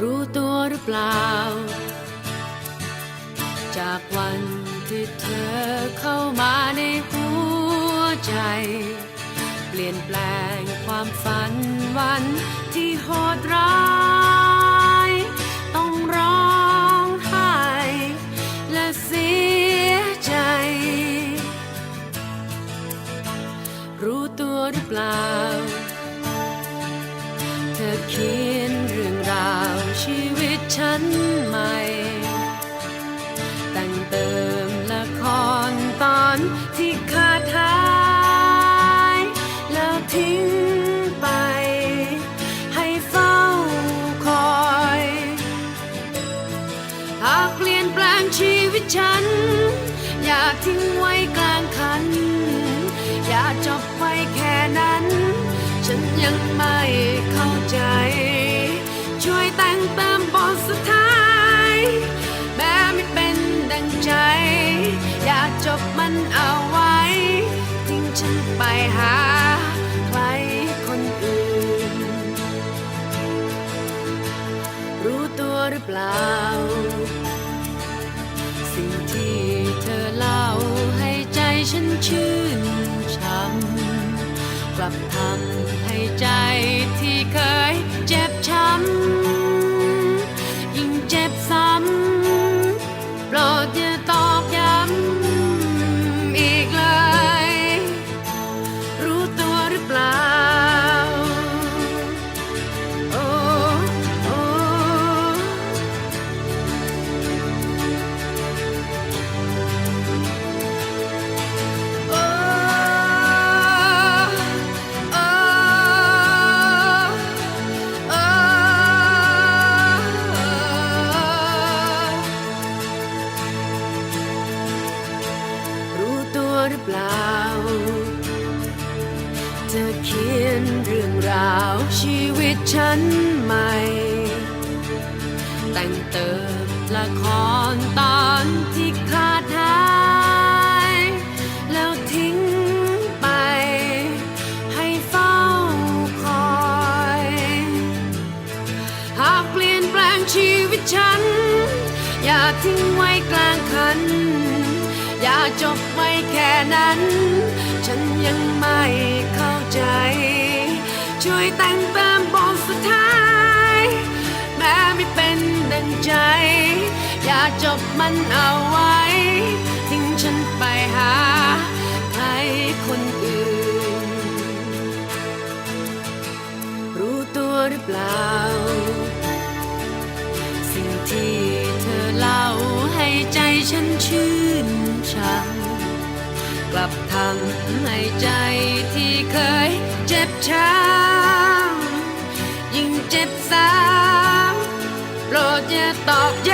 รู้ตัวหรือเปล่า จากวันที่เธอเข้ามาในหัวใจ เปลี่ยนแปลงความฝันวันที่โหดร้ายต้องร้องไห้และเสียใจ รู้ตัวหรือเปล่า เธอเขี ตฉันใหม่ แต่งเติมละครตอนที่ขาดหาย แล้วทิ้งไป ให้เฝ้าคอยหากเปลี่ยนแปลงชีวิตฉัน อย่าทิ้งไว้กลางคัน อย่าจบไว้แค่นั้น ฉันยังไม่เข้าใจ ช่วยแต่งเติมบทสุดท้าย แม้ไม่เป็นดังใจ อยากจบมันเอาไว้ ทิ้งฉันไปหาใครคนอื่น รู้ตัวหรือเปล่า สิ่งที่เธอเล่าให้ใจฉันชื่นช่ำกลับทำให้ใจที่เคย หรือเปล่า เธอเขียนเรื่องราวชีวิตฉันใหม่ แต่งเติมละครตอนที่ขาดหาย แล้วทิ้งไป ให้เฝ้าคอย หากเปลี่ยนแปลงชีวิตฉัน อย่าทิ้งไว้กลางคัน อย่าจบไว้แค่นั้น ฉันยังไม่เข้าใจ ช่วยแต่งเติมบทสุดท้าย แม้ไม่เป็นดังใจ อย่าจบมันเอาไว้ ทิ้งฉันไปหาใครคนอื่น รู้ตัวหรือเปล่า สิ่งที่เธอเล่าให้ใจฉันชื่น ฉัน กลับทำให้ใจที่เคยเจ็บช้ำยิ่งเจ็บซ้ำโปรดอย่าตอบย้